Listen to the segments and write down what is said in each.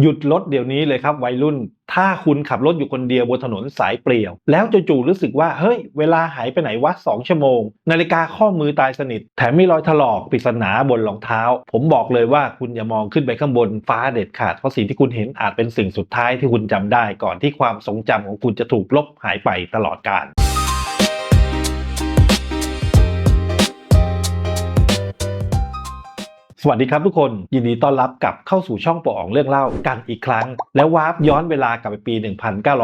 หยุดรถเดี๋ยวนี้เลยครับวัยรุ่น ถ้าคุณขับรถอยู่คนเดียวบนถนนสายเปลี่ยว แล้วจู่ๆรู้สึกว่า เฮ้ย เวลาหายไปไหนวะสองชั่วโมง นาฬิกาข้อมือตายสนิท แถมมีรอยถลอกปริศนาบนรองเท้า ผมบอกเลยว่าคุณอย่ามองขึ้นไปข้างบนฟ้าเด็ดขาด เพราะสิ่งที่คุณเห็นอาจเป็นสิ่งสุดท้ายที่คุณจำได้ ก่อนที่ความทรงจำของคุณจะถูกลบหายไปตลอดกาล วัสดีครับทุกคน ยินดีต้อนรับกลับเข้าสู่ช่องปอองเรื่องเล่ากันอีกครั้ง แล้ววาร์ปย้อนเวลากลับไปปี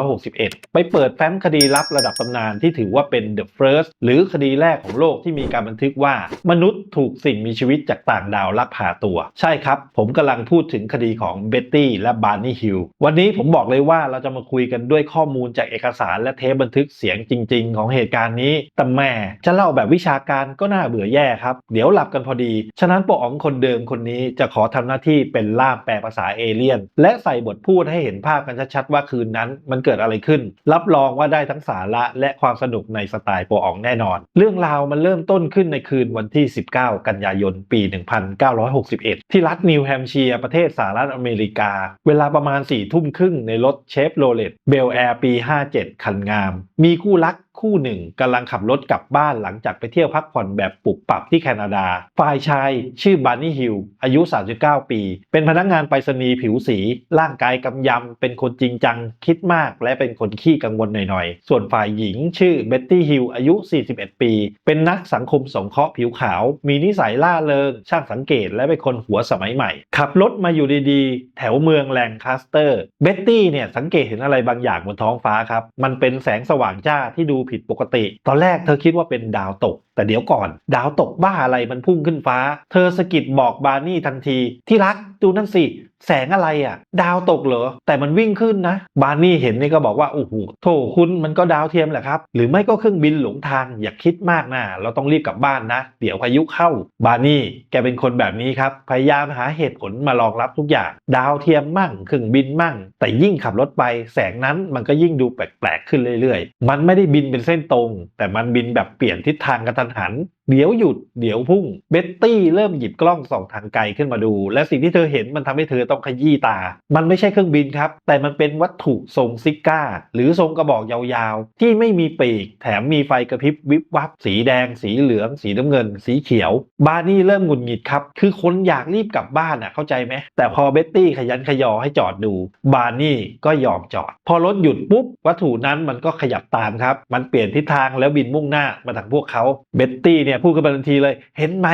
1961 ไปเปิดแฟ้มคดีลับระดับตำนานที่ถือว่าเป็น The First หรือคดีแรกของโลกที่มีการบันทึกว่า มนุษย์ถูกสิ่งมีชีวิตจากต่างดาวลักพาตัว ใช่ครับ ผมกำลังพูดถึงคดีของเบ็ตตี้และบาร์นี่ฮิลวันนี้ผมบอกเลยว่าเราจะมาคุยกันด้วยข้อมูลจากเอกสารและเทปบันทึกเสียงจริง ๆ ของเหตุการณ์นี้แต่แหม่จะเล่าแบบวิชาการก็น่าเบื่อแย่ครับเดี๋ยวหลับกันพอดี ฉะนั้นปอองคนเดิมคนนี้จะขอทำหน้าที่เป็นล่ามแปลภาษาเอเลี่ยน และใส่บทพูดให้เห็นภาพกันชัดๆว่าคืนนั้นมันเกิดอะไรขึ้น รับรองว่าได้ทั้งสาระและความสนุกในสไตล์โปอองแน่นอน เรื่องราวมันเริ่มต้นขึ้นในคืนวันที่ 19 กันยายน ปี 1961 ที่รัฐนิวแฮมเชียร์ประเทศสหรัฐอเมริกา เวลาประมาณ4ทุ่มครึ่งในรถเชฟโรเลตเบลแอร์ปี 57 คันงาม มีคู่รัก คู่หนึ่งกำลังขับรถกลับบ้านหลังจากไปเที่ยวพักผ่อนแบบปรับปรับที่แคนาดา ฝ่ายชายชื่อบาร์นี่ฮิลอายุ 39 ปี เป็นพนักงานไปรษณีย์ผิวสี ร่างกายกำยำ เป็นคนจริงจัง คิดมาก และเป็นคนขี้กังวลหน่อยๆ ส่วนฝ่ายหญิงชื่อเบ็ตตี้ฮิลอายุ 41 ปี เป็นนักสังคมสงเคราะห์ผิวขาว มีนิสัยล่าเริง ช่างสังเกต และเป็นคนหัวสมัยใหม่ ขับรถมาอยู่ดีๆ แถวเมืองแลงคาสเตอร์ เบ็ตตี้เนี่ยสังเกตเห็นอะไรบางอย่างบนท้องฟ้าครับ มันเป็นแสงสว่างจ้าที่ดูผิดปกติ ตอนแรกเธอคิดว่าเป็นดาวตก แต่เดี๋ยวก่อน ดาวตกบ้าอะไรมันพุ่งขึ้นฟ้า เธอสะกิดบอกบาร์นี่ทันที ที่รักดูนั่นสิ แสงอะไรอะ ดาวตกเหรอ แต่มันวิ่งขึ้นนะ บาร์นี่เห็นนี่ก็บอกว่าโอ้โหโถคุณมันก็ดาวเทียมแหละครับ หรือไม่ก็เครื่องบินหลงทางอย่าคิดมากนะเราต้องรีบกลับบ้านนะ เดี๋ยวพายุเข้า บาร์นี่แกเป็นคนแบบนี้ครับ พยายามหาเหตุผลมารองรับทุกอย่าง ดาวเทียมมั่งเครื่องบินมั่ง แต่ยิ่งขับรถไป แสงนั้นมันก็ยิ่งดูแปลกๆขึ้นเรื่อยๆ มันไม่ได้บินเป็นเส้นตรง แต่มันบินแบบเปลี่ยนทิศทางกระทันหัน เดี๋ยวหยุดเดี๋ยวพุ่งเบ็ตตี้เริ่มหยิบกล้องส่องทางไกลขึ้นมาดู และสิ่งที่เธอเห็นมันทำให้เธอต้องขยี้ตา มันไม่ใช่เครื่องบินครับ แต่มันเป็นวัตถุทรงซิก้า หรือทรงกระบอกยาวๆ ที่ไม่มีปีก แถมมีไฟกระพริบวิบวับ สีแดง สีเหลือง สีน้ำเงิน สีเขียว บาร์นี่เริ่มหงุดหงิดครับ คือคนอยากรีบกลับบ้านอะเข้าใจไหมแต่พอเบ็ตตี้ขยันขยอให้จอดดู บาร์นี่ก็ยอมจอด พอรถหยุดปุ๊บวัตถุนั้นมันก็ขยับตามครับมันเปลี่ยนทิศทางแล้วบินมุ่งหน้ามาทางพวกเขาเบ็ตตี้เนี่ยพูดกันไปทันทีเลย เห็นไหม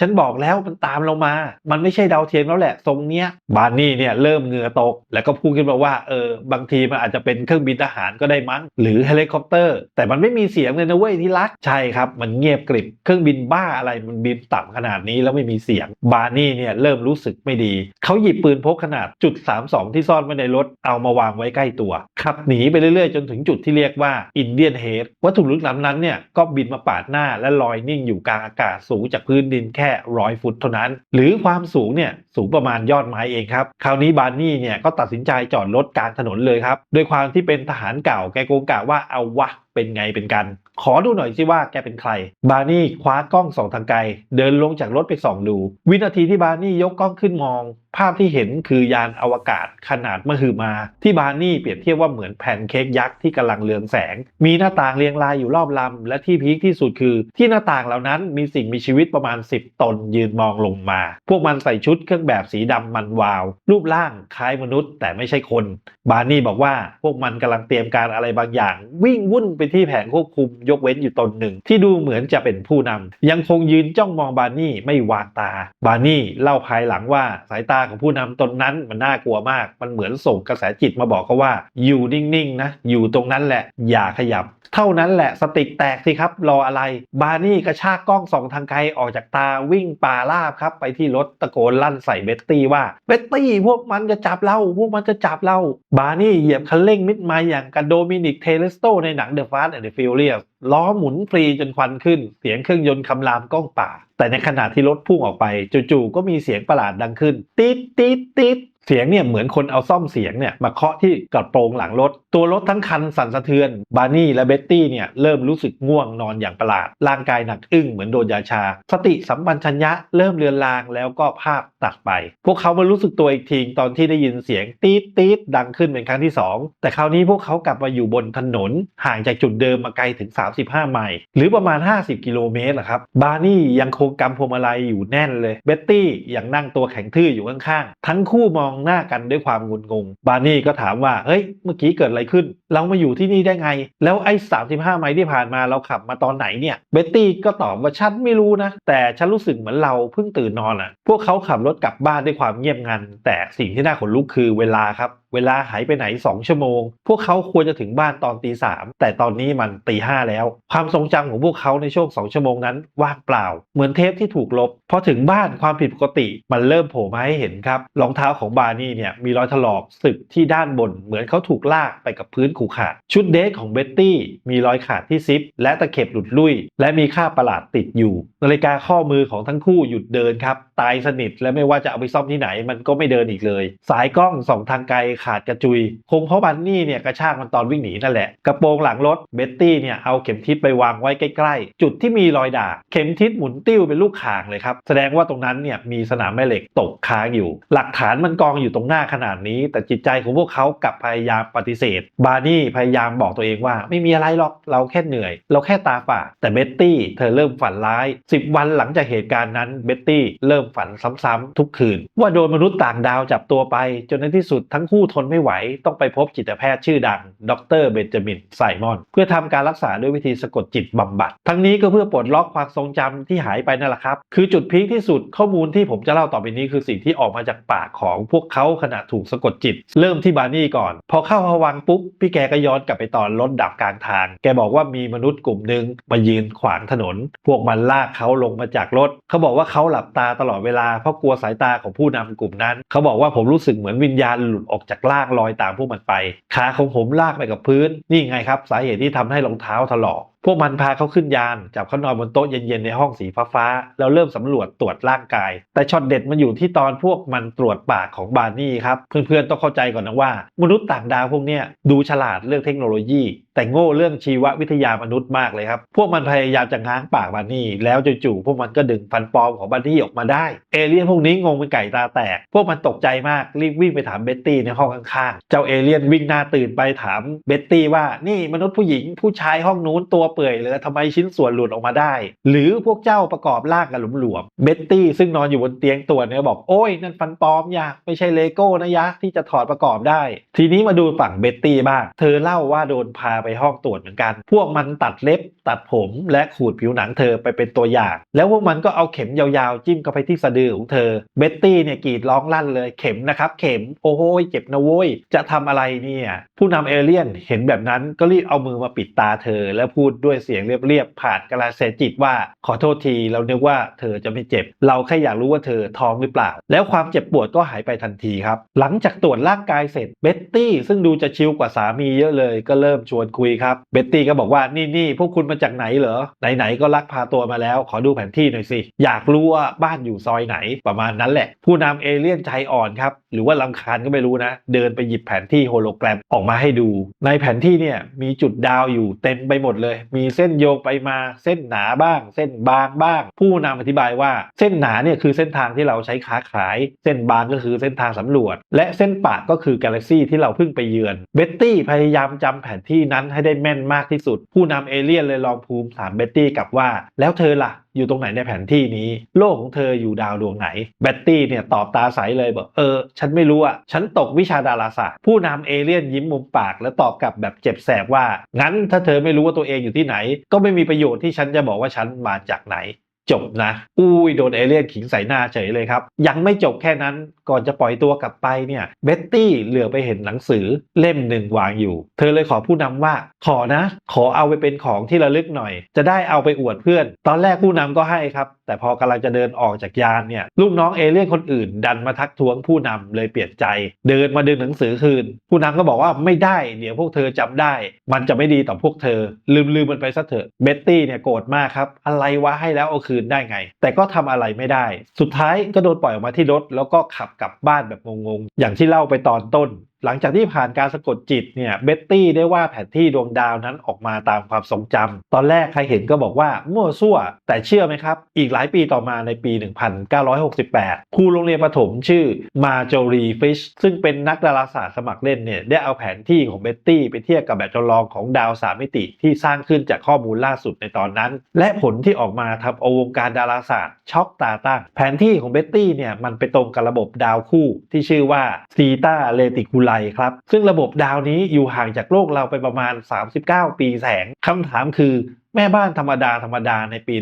ฉันบอกแล้วมันตามเรามา มันไม่ใช่ดาวเทียมแล้วแหละทรงเนี้ยบาร์นี่เนี่ยเริ่มเหงื่อตก แล้วก็พูดขึ้นมาว่าเออบางทีมันอาจจะเป็นเครื่องบินทหารก็ได้มั้ง หรือเฮลิคอปเตอร์ แต่มันไม่มีเสียงเลยนะเว้ยที่รักใช่ครับ มันเงียบกริบเครื่องบินบ้าอะไรมันบินต่ำขนาดนี้แล้วไม่มีเสียง บาร์นี่เนี่ยเริ่มรู้สึกไม่ดีเขาหยิบปืนพกขนาดจุด32ที่ซ่อนไว้ในรถเอามาวางไว้ใกล้ตัวขับหนีไปเรื่อยๆจนถึงจุดที่เรียกว่าอินเดียนเฮดวัตถุลึกล้ำนั้นเนี่ยก็บินมาปาดหน้าและลอยนิ่งอยู่กลางอากาศสูงจากพื้นดินแค่ร้อยฟุตเท่านั้น หรือความสูงเนี่ยสูงประมาณยอดไม้เองครับ คราวนี้บาร์นี่เนี่ยก็ตัดสินใจจอดรถกลางถนนเลยครับด้วยความที่เป็นทหารเก่าแกโกงกะว่าเอาวะเป็นไงเป็นกัน ขอดูหน่อยสิว่าแกเป็นใคร บาร์นี่คว้ากล้องส่องทางไกล เดินลงจากรถไปส่องดู วินาทีที่บาร์นี่ยกกล้องขึ้นมองภาพที่เห็นคือยานอวกาศขนาดมหึมา ที่บาร์นี่เปรียบเทียบว่าเหมือนแผ่นเค้กยักษ์ที่กำลังเรืองแสง มีหน้าต่างเรียงรายอยู่รอบลำ และที่พีคที่สุดคือ ที่หน้าต่างเหล่านั้นมีสิ่งมีชีวิตประมาณ 10 ตนยืนมองลงมา พวกมันใส่ชุดเครื่องแบบสีดำมันวาว รูปร่างคล้ายมนุษย์ แต่ไม่ใช่คน บาร์นี่บอกว่าพวกมันกำลังเตรียมการอะไรบางอย่าง วิ่งวุ่นไปที่แผงควบคุมยกเว้นอยู่ตนหนึ่ง ที่ดูเหมือนจะเป็นผู้นำยังคงยืนจ้องมองบาร์นี่ไม่วางตา บาร์นี่เล่าภายหลังว่าสายตาของผู้นำตนนั้นมันน่ากลัวมาก มันเหมือนส่งกระแสจิตมาบอกเขาว่า อยู่นิ่งๆนะ อยู่ตรงนั้นแหละ อย่าขยับ ท่านั้นแหละสติกแตกสิครับ รออะไร บาร์นี่กระชากกล้องส่องทางไกลออกจากตาวิ่งป่าลาบครับ ไปที่รถตะโกนลั่นใส่เบ็ตตี้ว่าเบ็ตตี้พวกมันจะจับเรา พวกมันจะจับเรา บาร์นี่เหยียบคันเร่งมิดไมล์อย่างกับโดมินิกเทเลสโตในหนัง The Fast and the Furious ล้อหมุนฟรีจนควันขึ้น เสียงเครื่องยนต์คำรามก้องป่า แต่ในขณะที่รถพุ่งออกไป จู่ๆก็มีเสียงประหลาดดังขึ้น ติ๊ดติ๊ดติ๊ด เสียงเนี่ยเหมือนคนเอาซ่อมเสียงเนี่ยมาเคาะที่กระโปรงหลังรถ ตัวรถทั้งคันสั่นสะเทือน บาร์นี่และเบ็ตตี้เนี่ยเริ่มรู้สึกง่วงนอนอย่างประหลาด ร่างกายหนักอึ้งเหมือนโดนยาชา สติสัมปชัญญะเริ่มเลือนลางแล้วก็ภาพตัดไป พวกเขามารู้สึกตัวอีกทีตอนที่ได้ยินเสียงตี๊ดตี๊ดดังขึ้นเป็นครั้งที่สองแต่คราวนี้พวกเขากลับมาอยู่บนถนน ห่างจากจุดเดิมมาไกลถึง 35 ไมล์หรือประมาณ 50 กิโลเมตรอะครับบาร์นี่ยังคงกำพวงมาลัยอยู่แน่นเลยเบ็ตตี้ยังนั่งตัวแข็งทื่ออยู่ข้างๆทั้งคู่มองหน้ากันด้วยความงุนงง บาร์นี่ก็ถามว่า เฮ้ย เมื่อกี้เกิดอะไรขึ้น เรามาอยู่ที่นี่ได้ไง แล้วไอ้ 35 ไมล์ที่ผ่านมาเราขับมาตอนไหนเนี่ย เบ็ตตี้ก็ตอบว่าฉันไม่รู้นะ แต่ฉันรู้สึกเหมือนเราเพิ่งตื่นนอนอะ พวกเขาขับรถกลับบ้านด้วยความเงียบงัน แต่สิ่งที่น่าขนลุกคือเวลาครับเวลาหายไปไหน 2 ชั่วโมง พวกเขาควรจะถึงบ้านตอนตีสามแต่ตอนนี้มันตีห้าแล้ว ความทรงจำของพวกเขาในช่วง 2 ชั่วโมงนั้นว่างเปล่า เหมือนเทปที่ถูกลบ พอถึงบ้านความผิดปกติ มันเริ่มโผล่มาให้เห็นครับ รองเท้าของบาร์นี่เนี่ยมีรอยถลอกสึกที่ด้านบน เหมือนเขาถูกลากไปกับพื้นขูขาด ชุดเดทของเบ็ตตี้มีรอยขาดที่ซิป และตะเข็บหลุดลุ่ย และมีค่าประหลาดติดอยู่ นาฬิกาข้อมือของทั้งคู่หยุดเดินครับ ตายสนิทและไม่ว่าจะเอาไปซ่อมที่ไหน มันก็ไม่เดินอีกเลย สายกล้องส่องทางไกลขาดกระจุย คงเพราะบันนี่เนี่ยกระชากมันตอนวิ่งหนีนั่นแหละ กระโปรงหลังรถเบ็ตตี้เนี่ยเอาเข็มทิศไปวางไว้ใกล้ๆ จุดที่มีรอยด่างเข็มทิศหมุนติ้วเป็นลูกข่างเลยครับ แสดงว่าตรงนั้นเนี่ยมีสนามแม่เหล็กตกค้างอยู่ หลักฐานมันกองอยู่ตรงหน้าขนาดนี้ แต่จิตใจของพวกเขากลับพยายามปฏิเสธ บาร์นี่พยายามบอกตัวเองว่า ไม่มีอะไรหรอกเราแค่เหนื่อย เราแค่ตาฝาดแต่เบ็ตตี้เธอเริ่มฝันร้าย 10 วันหลังจากเหตุการณ์นั้นเบ็ตตี้เริ่มฝันซ้ำๆทุกคืน ว่าโดนมนุษย์ต่างดาวจับตัวไป จนในที่สุดทั้งคู่ทนไม่ไหวต้องไปพบจิตแพทย์ชื่อดัง ดรเบนจามินไซมอน เพื่อทำการรักษาด้วยวิธีสะกดจิตบำบัด ทั้งนี้ก็เพื่อปลดล็อกความทรงจำที่หายไปนั่นแหละครับ คือจุดพีคที่สุดข้อมูลที่ผมจะเล่าต่อไปนี้คือสิ่งที่ออกมาจากปากของพวกเขาขณะถูกสะกดจิต เริ่มที่บาร์นี่ก่อน พอเข้าพวังปุ๊บพี่แกก็ย้อนกลับไปตอนรถดับกลางทาง แกบอกว่ามีมนุษย์กลุ่มหนึ่งมายืนขวางถนน พวกมันลากเขาลงมาจากรถ เขาบอกว่าเขาหลับตาตลอดเวลาเพราะกลัวสายตาของผู้นำกลุ่มนั้น เขาบอกว่าผมรู้สึกเหมือนวิญญาณหลุดออกจากากลากลอยตามพวกมันไป ขาของผมลากไปกับพื้น นี่ไงครับ สาเหตุที่ทำให้รองเท้าถลอกพวกมันพาเขาขึ้นยานจับเขานอนบนโต๊ะเย็นๆในห้องสีฟ้าๆแล้วเริ่มสำรวจตรวจร่างกาย แต่ช็อตเด็ดมันอยู่ที่ตอนพวกมันตรวจปากของบาร์นี่ครับ เพื่อนๆต้องเข้าใจก่อนนะว่า มนุษย์ต่างดาวพวกเนี้ยดูฉลาดเรื่องเทคโนโลยี แต่โง่เรื่องชีววิทยามนุษย์มากเลยครับ พวกมันพยายามจะง้างปากบาร์นี่แล้วจู่ๆพวกมันก็ดึงฟันปลอมของบาร์นี่ออกมาได้ เอเลี่ยนพวกนี้งงเป็นไก่ตาแตก พวกมันตกใจมากรีบวิ่งไปถามเบ็ตตี้ในห้องข้างๆ เจ้าเอเลี่ยนวิ่งหน้าตื่นไปถามเบ็ตตี้ว่านี่มนุษย์ผู้หญิงผู้ชายห้องนู้นตัวเปื่อยเลยทำไมชิ้นส่วนหลุดออกมาได้ หรือพวกเจ้าประกอบร่างกันหลวมๆเบ็ตตี้ซึ่งนอนอยู่บนเตียงตัวเนี่ยบอกโอ้ยนั่นฟันปลอมยาไม่ใช่เลโก้นะยะที่จะถอดประกอบได้ ทีนี้มาดูฝั่งเบ็ตตี้บ้างเธอเล่าว่าโดนพาไปห้องตรวจเหมือนกัน พวกมันตัดเล็บ ตัดผมและขูดผิวหนังเธอไปเป็นตัวอย่าง แล้วพวกมันก็เอาเข็มยาวๆ จิ้มเข้าไปที่สะดือของเธอเบ็ตตี้เนี่ยกรีดร้องลั่นเลยเข็มนะครับ เข็มโอ้โหเจ็บนะโว้ยจะทำอะไรเนี่ยผู้นำเอเลี่ยนเห็นแบบนั้นก็รีบเอามือมาปิดตาเธอแล้วพูดด้วยเสียงเรียบๆผ่านกระแสจิตว่าขอโทษทีเรานึกว่าเธอจะไม่เจ็บ เราแค่อยากรู้ว่าเธอท้องหรือเปล่า แล้วความเจ็บปวดก็หายไปทันทีครับ หลังจากตรวจร่างกายเสร็จเบ็ตตี้ซึ่งดูจะชิลกว่าสามีเยอะเลยก็เริ่มชวนคุยครับเบ็ตตี้ก็บอกว่านี่นี่พวกคุณมาจากไหนเหรอไหนๆก็ลักพาตัวมาแล้ว ขอดูแผนที่หน่อยสิอยากรู้ว่าบ้านอยู่ซอยไหนประมาณนั้นแหละ ผู้นำเอเลี่ยนใจอ่อนครับหรือว่าลำคาญก็ไม่รู้นะ เดินไปหยิบแผนที่โฮโลแกรมออกมาให้ดู ในแผนที่เนี่ยมีจุดดาวอยู่เต็มไปหมดเลยมีเส้นโยงไปมาเส้นหนาบ้าง เส้นบางบ้าง ผู้นำอธิบายว่าเส้นหนาเนี่ยคือเส้นทางที่เราใช้ค้าขาย เส้นบางก็คือเส้นทางสำรวจ และเส้นปะก็คือกาแล็กซี่ที่เราเพิ่งไปเยือนเบ็ตตี้พยายามจำแผนที่นั้นให้ได้แม่นมากที่สุด ผู้นำเอเลี่ยนเลยลองภูมิถามเบ็ตตี้กลับว่า แล้วเธอล่ะ อยู่ตรงไหนในแผนที่นี้ โลกของเธออยู่ดาวดวงไหน แบตตี้เนี่ยตอบตาใสเลยบอกเออ ฉันไม่รู้อะ ฉันตกวิชาดาราศาสตร์ ผู้นำเอเลี่ยนยิ้มมุมปาก แล้วตอบกลับแบบเจ็บแสบว่า งั้นถ้าเธอไม่รู้ว่าตัวเองอยู่ที่ไหน ก็ไม่มีประโยชน์ที่ฉันจะบอกว่าฉันมาจากไหน จบนะ อุ้ยโดนเอเลี่ยนขิงใส่หน้าเฉยเลยครับ ยังไม่จบแค่นั้นก่อนจะปล่อยตัวกลับไปเนี่ยเบ็ตตี้เหลือไปเห็นหนังสือเล่มหนึ่งวางอยู่ เธอเลยขอผู้นำว่า ขอนะ ขอเอาไปเป็นของที่ระลึกหน่อย จะได้เอาไปอวดเพื่อน ตอนแรกผู้นำก็ให้ครับ แต่พอกำลังจะเดินออกจากยานเนี่ยลูกน้องเอเลี่ยนคนอื่น ดันมาทักท้วงผู้นำเลยเปลี่ยนใจ เดินมาดึงหนังสือคืน ผู้นำก็บอกว่าไม่ได้เดี๋ยวพวกเธอจำได้ มันจะไม่ดีต่อพวกเธอ ลืมลืมมันไปซะเถอะเบ็ตตี้เนี่ยโกรธมากครับอะไรวะให้แล้วเอาคืนนได้ไง แต่ก็ทำอะไรไม่ได้ สุดท้ายก็โดนปล่อยออกมาที่รถ แล้วก็ขับกลับบ้านแบบงงๆ อย่างที่เล่าไปตอนต้น หลังจากที่ผ่านการสะกดจิตเนี่ยเบ็ตตี้ได้ว่าดแผนที่ดวงดาวนั้นออกมาตามความทรงจำตอนแรกใครเห็นก็บอกว่ามั่วซั่ว แต่เชื่อไหมครับ อีกหลายปีต่อมาในปี 1968 ครูโรงเรียนประถมชื่อมาโจรีฟิชซึ่งเป็นนักดาราศาสตร์สมัครเล่นเนี่ยได้เอาแผนที่ของเบ็ตตี้ไปเทียบกับแบบจำลองของดาวสามมิติที่สร้างขึ้นจากข้อมูลล่าสุดในตอนนั้น และผลที่ออกมาทำเอาวงการดาราศาสตร์ช็อกตาตั้งแผนที่ของเบ็ตตี้เนี่ยมันไปตรงกับระบบดาวคู่ที่ชื่อว่าซีตาเลติคูลไรครับ ซึ่งระบบดาวนี้อยู่ห่างจากโลกเราไปประมาณ 39 ปีแสงคำถามคือแม่บ้านธรรมดาธรรมดาในปี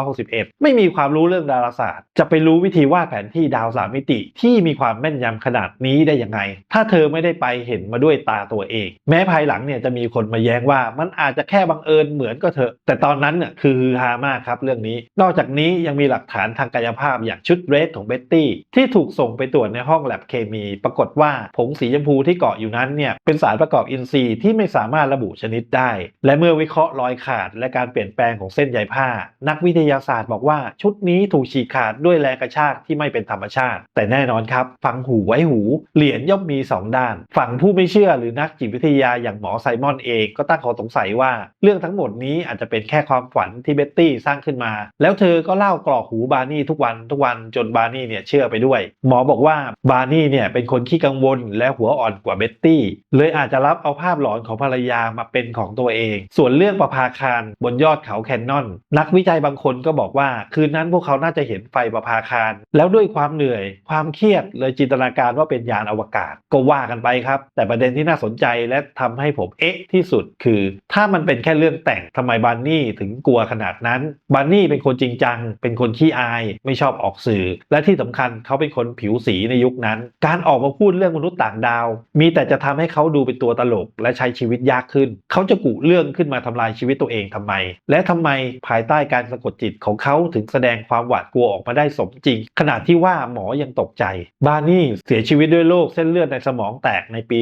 1961 ไม่มีความรู้เรื่องดาราศาสตร์ จะไปรู้วิธีวาดแผนที่ดาวสามมิติที่มีความแม่นยำขนาดนี้ได้ยังไง ถ้าเธอไม่ได้ไปเห็นมาด้วยตาตัวเอง แม้ภายหลังเนี่ยจะมีคนมาแย้งว่ามันอาจจะแค่บังเอิญเหมือนก็เถอะ แต่ตอนนั้นเนี่ยคือฮือฮามากครับเรื่องนี้ นอกจากนี้ยังมีหลักฐานทางกายภาพอย่างชุดเรสของเบ็ตตี้ที่ถูกส่งไปตรวจในห้องแลบเคมี ปรากฏว่าผงสีชมพูที่เกาะอยู่นั้นเนี่ยเป็นสารประกอบอินทรีย์ที่ไม่สามารถระบุชนิดได้ และเมื่อวิเคราะห์รอยขาดและการเปลี่ยนแปลงของเส้นใยผ้า นักวิทยาศาสตร์บอกว่าชุดนี้ถูกฉีกขาดด้วยแรงกระชากที่ไม่เป็นธรรมชาติ แต่แน่นอนครับ ฟังหูไว้หู เหรียญย่อมมี 2 ด้าน ฝั่งผู้ไม่เชื่อหรือนักจิตวิทยาอย่างหมอไซมอนเองก็ตั้งข้อสงสัยว่า เรื่องทั้งหมดนี้อาจจะเป็นแค่ความฝันที่เบ็ตตี้สร้างขึ้นมา แล้วเธอก็เล่ากรอกหูบาร์นี่ทุกวันทุกวันจนบาร์นี่เนี่ยเชื่อไปด้วย หมอบอกว่าบาร์นี่เนี่ยเป็นคนขี้กังวลและหัวอ่อนกว่าเบ็ตตี้เลยอาจจะรับเอาภาพหลอนของภรรยามาเป็นของตัวเอง ส่วนเรื่องประภาคารบนยอดเขาแคนนอน นักวิจัยบางคนก็บอกว่า คืนนั้นพวกเขาน่าจะเห็นไฟประภาคาร แล้วด้วยความเหนื่อย ความเครียดเลยจินตนาการว่าเป็นยานอวกาศ ก็ว่ากันไปครับ แต่ประเด็นที่น่าสนใจและทำให้ผมเอ๊ะที่สุดคือ ถ้ามันเป็นแค่เรื่องแต่งทำไมบานนี่ถึงกลัวขนาดนั้นบานนี่เป็นคนจริงจัง เป็นคนขี้อาย ไม่ชอบออกสื่อ และที่สำคัญเขาเป็นคนผิวสีในยุคนั้น การออกมาพูดเรื่องมนุษย์ต่างดาว มีแต่จะทำให้เขาดูเป็นตัวตลกและใช้ชีวิตยากขึ้น เขาจะกุเรื่องขึ้นมาทำลายชีวิตตัวเองทำไม และทำไมภายใต้การสะกดจิตของเขาถึงแสดงความหวาดกลัวออกมาได้สมจริงขนาดที่ว่าหมอยังตกใจ บาร์นี่เสียชีวิตด้วยโรคเส้นเลือดในสมองแตกในปี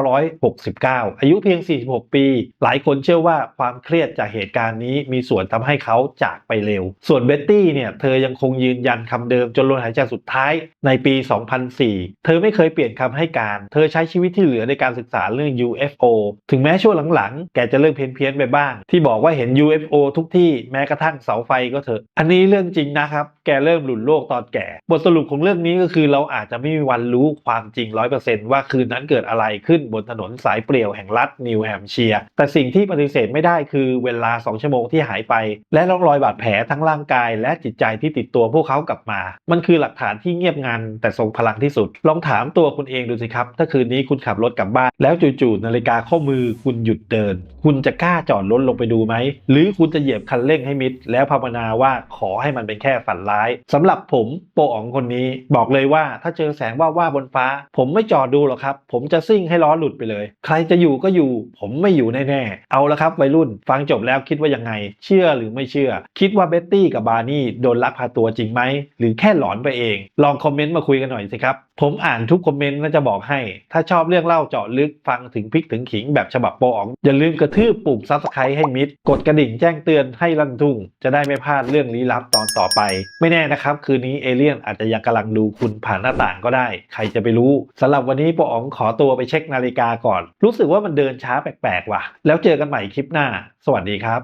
1969 อายุเพียง 46 ปี หลายคนเชื่อว่าความเครียดจากเหตุการณ์นี้มีส่วนทำให้เขาจากไปเร็ว ส่วนเบ็ตตี้เนี่ยเธอยังคงยืนยันคำเดิมจนลมหายใจสุดท้ายในปี 2004 เธอไม่เคยเปลี่ยนคำให้การ เธอใช้ชีวิตที่เหลือในการศึกษาเรื่อง UFO ถึงแม้ช่วงหลังๆ แกจะเริ่มเพี้ยนๆไปบ้าง ที่บอกอกว่าเห็น UFO ทุกที่แม้กระทั่งเสาไฟก็เถอะ อันนี้เรื่องจริงนะครับ แกเริ่มหลุดโลกตอนแก่ บทสรุปของเรื่องนี้ก็คือเราอาจจะไม่มีวันรู้ความจริง 100%ว่าคืนนั้นเกิดอะไรขึ้นบนถนนสายเปลี่ยวแห่งรัฐนิวแฮมเชียร์ แต่สิ่งที่ปฏิเสธไม่ได้คือเวลา 2 ชั่วโมงที่หายไป และร่องรอยบาดแผลทั้งร่างกาย และจิตใจที่ติดตัวพวกเขากลับมา มันคือหลักฐานที่เงียบงันแต่ทรงพลังที่สุด ลองถามตัวคุณเองดูสิครับ ถ้าคืนนี้คุณขับรถกลับบ้าน แล้วจู่ๆนาฬิกาข้อมือคุณหยุดเดิน คุณจะกล้าจอดรถลงไปดูไหม หรือคุณจะเหยียบคันเร่งให้มิด แล้วภาวนาว่าขอให้มันเป็นแค่ฝันร้ายสำหรับผมโปอ๋องคนนี้ บอกเลยว่าถ้าเจอแสงว่าว่าบนฟ้า ผมไม่จอดดูหรอกครับ ผมจะซิ่งให้ล้อหลุดไปเลย ใครจะอยู่ก็อยู่ ผมไม่อยู่แน่ๆเอาละครับวัยรุ่น ฟังจบแล้วคิดว่ายังไง เชื่อหรือไม่เชื่อ คิดว่าเบ็ตตี้กับบาร์นี่โดนลักพาตัวจริงไหมหรือแค่หลอนไปเอง ลองคอมเมนต์มาคุยกันหน่อยสิครับผมอ่านทุกคอมเมนต์และจะบอกให้ ถ้าชอบเรื่องเล่าเจาะลึกฟังถึงพริกถึงขิงแบบฉบับโปอ๋อง อย่าลืมกระทืบปุ่มซับสไครต์ให้มิด กดกระดิ่งแจ้งเตือนให้ลั่นทุ่ง จะได้ไม่พลาดเรื่องลี้ลับตอนต่อไป ไม่แน่นะครับ คืนนี้เอเลี่ยนอาจจะยังกำลังดูคุณผ่านหน้าต่างก็ได้ ใครจะไปรู้สำหรับวันนี้โปอ๋องขอตัวไปเช็คนาฬิกาก่อน รู้สึกว่ามันเดินช้าแปลกๆว่ะ แล้วเจอกันใหม่คลิปหน้า สวัสดีครับ